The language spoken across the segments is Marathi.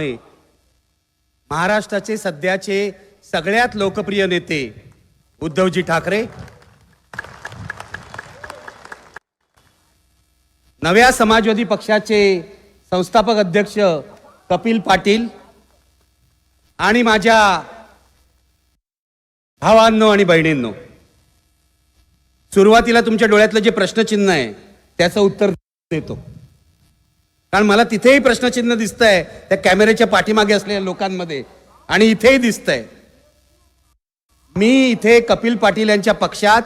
आपले महाराष्ट्राचे सध्याचे सगळ्यात लोकप्रिय नेते उद्धवजी ठाकरे. नव्या समाजवादी पक्षाचे संस्थापक अध्यक्ष कपिल पाटील आणि माझ्या भावांनो आणि बहिणींनो सुरुवातीला तुमच्या डोळ्यातलं जे प्रश्नचिन्ह आहे त्याचं उत्तर देतो. कारण मला तिथेही प्रश्नचिन्ह दिसतंय त्या कॅमेऱ्याच्या पाठीमागे असलेल्या लोकांमध्ये. आणि इथेही दिसतंय. मी इथे कपिल पाटील यांच्या पक्षात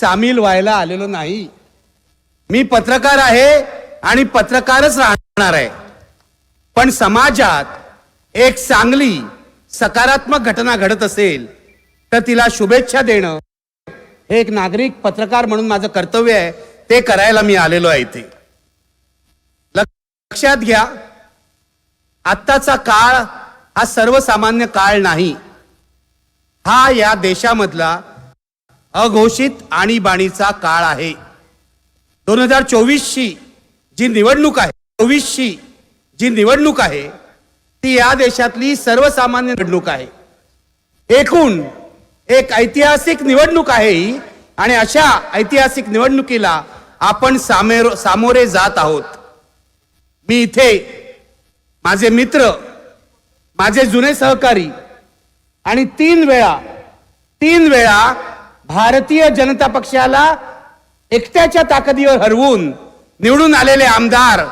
सामील व्हायला आलेलो नाही. मी पत्रकार आहे आणि पत्रकारच राहणार आहे. पण समाजात एक चांगली सकारात्मक घटना घडत असेल तर तिला शुभेच्छा देणं हे एक नागरिक पत्रकार म्हणून माझं कर्तव्य आहे ते करायला मी आलेलो आहे इथे. लक्षात घ्या आत्ताचा काळ हा सर्वसामान्य काळ नाही. हा या देशामधला अघोषित आणीबाणीचा काळ आहे. दोन हजार चोवीसची जी निवडणूक आहे चोवीसची जी निवडणूक आहे ती या देशातली सर्वसामान्य निवडणूक आहे. एकूण एक ऐतिहासिक निवडणूक आहे ही आणि अशा ऐतिहासिक निवडणुकीला आपण सामेर सामोरे जात आहोत. मी इथे माझे मित्र माझे जुने सहकारी आणि तीन वेळा तीन वेळा भारतीय जनता पक्षाला एकट्याच्या ताकदीवर हरवून निवडून आलेले आमदार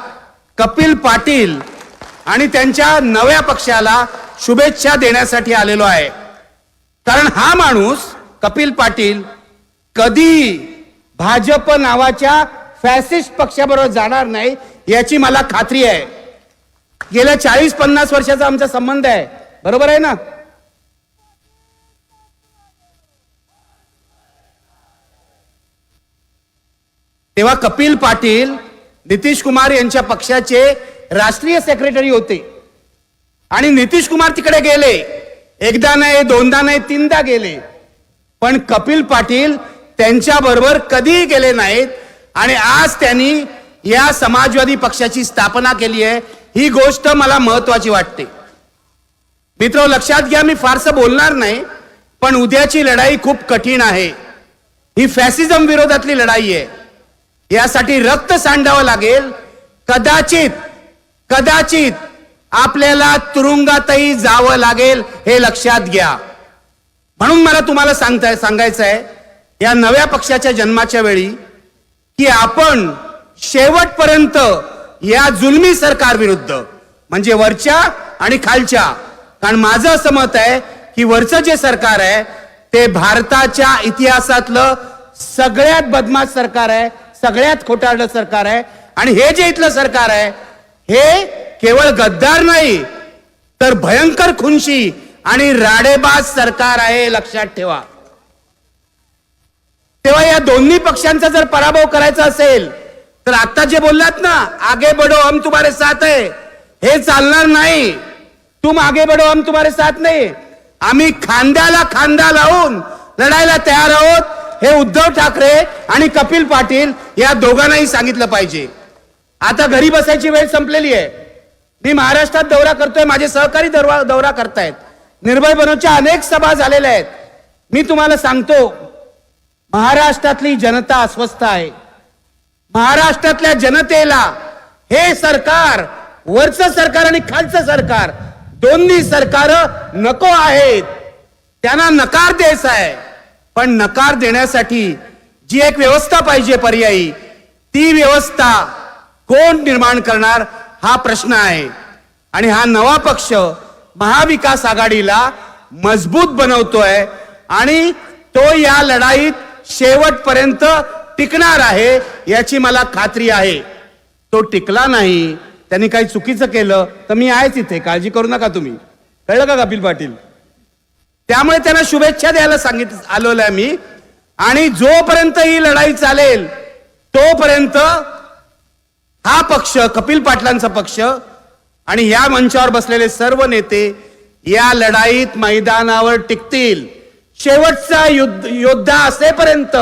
कपिल पाटील आणि त्यांच्या नव्या पक्षाला शुभेच्छा देण्यासाठी आलेलो आहे. कारण हा माणूस कपिल पाटील कधी भाजप नावाच्या फॅसिस्ट पक्षाबरोबर जाणार नाही याची मला खात्री आहे. गेल्या चाळीस पन्नास वर्षाचा आमचा संबंध आहे. बरोबर आहे ना? तेव्हा कपिल पाटील नितीश कुमार यांच्या पक्षाचे राष्ट्रीय सेक्रेटरी होते. आणि नितीश कुमार तिकडे गेले. एकदा नाही दोनदा नाही तीनदा गेले. पण कपिल पाटील त्यांच्या बरोबर कधीही गेले नाहीत. आणि आज त्यांनी या समाजवादी पक्षाची स्थापना केली आहे ही गोष्ट मला महत्वाची वाटते. मित्र लक्षात घ्या मी फारसं बोलणार नाही पण उद्याची लढाई खूप कठीण आहे. ही फॅसिझम विरोधातली लढाई आहे. यासाठी रक्त सांडावं लागेल. कदाचित कदाचित आपल्याला तुरुंगातही जावं लागेल हे लक्षात घ्या. म्हणून मला तुम्हाला सांगताय सांगायचं आहे या नव्या पक्षाच्या जन्माच्या वेळी की आपण शेवटपर्यंत या जुलमी सरकार विरुद्ध म्हणजे वरच्या आणि खालच्या. कारण माझं असं मत आहे की वरचं जे सरकार आहे ते भारताच्या इतिहासातलं सगळ्यात बदमाश सरकार आहे सगळ्यात खोटारलं सरकार आहे. आणि हे जे इथलं सरकार आहे हे केवळ गद्दार नाही तर भयंकर खुनशी आणि राडेबाज सरकार आहे लक्षात ठेवा. तेव्हा या दोन्ही पक्षांचा जर पराभव करायचा असेल तर आता जे बोललात ना आगे बडो हम तुम्हारे साथ आहे हे चालणार नाही. तुम आगे बडो हम तुम्हारे साथ नाही. आम्ही खांद्याला खांदा लावून लढायला तयार आहोत हे उद्धव ठाकरे आणि कपिल पाटील या दोघांनाही सांगितलं पाहिजे. आता घरी बसायची वेळ संपलेली आहे. मी महाराष्ट्रात दौरा करतोय माझे सहकारी दौरा दौरा करतायत. निर्भय बनवच्या अनेक सभा झालेल्या आहेत. मी तुम्हाला सांगतो महाराष्ट्रातली जनता अस्वस्थ आहे. महाराष्ट्रातल्या जनतेला हे सरकार वरचं सरकार आणि खालचं सरकार दोन्ही सरकार नको आहेत. त्यांना नकार द्यायचा आहे. पण नकार देण्यासाठी जी एक व्यवस्था पाहिजे पर्यायी ती व्यवस्था कोण निर्माण करणार हा प्रश्न आहे. आणि हा नवा पक्ष महाविकास आघाडीला मजबूत बनवतोय आणि तो या लढाईत शेवटपर्यंत टिकणार आहे याची मला खात्री आहे. तो टिकला नाही त्यांनी काही चुकीचं केलं तर मी आहेच इथे काळजी करू नका तुम्ही. कळलं का कपिल पाटील? त्यामुळे त्यांना शुभेच्छा द्यायला सांगित आलेलो आहे मी आणि जोपर्यंत ही लढाई चालेल तोपर्यंत हा पक्ष कपिल पाटलांचा पक्ष आणि या मंचावर बसलेले सर्व नेते या लढाईत मैदानावर टिकतील. शेवटचा युद्ध योद्धा असेपर्यंत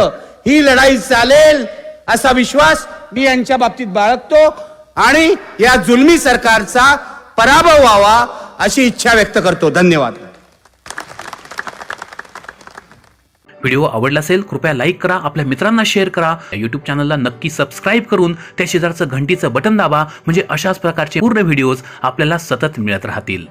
ही लढाई चालेल असा विश्वास मी यांच्या बाबतीत बाळगतो आणि या जुलमी सरकारचा पराभव व्हावा अशी इच्छा व्यक्त करतो. धन्यवाद. व्हिडिओ आवडला असेल कृपया लाईक करा आपल्या मित्रांना शेअर करा. यूट्यूब चॅनलला नक्की सबस्क्राईब करून त्या शेजारचं घंटीचं बटन दाबा म्हणजे अशाच प्रकारचे पूर्ण व्हिडिओज आपल्याला सतत मिळत राहतील.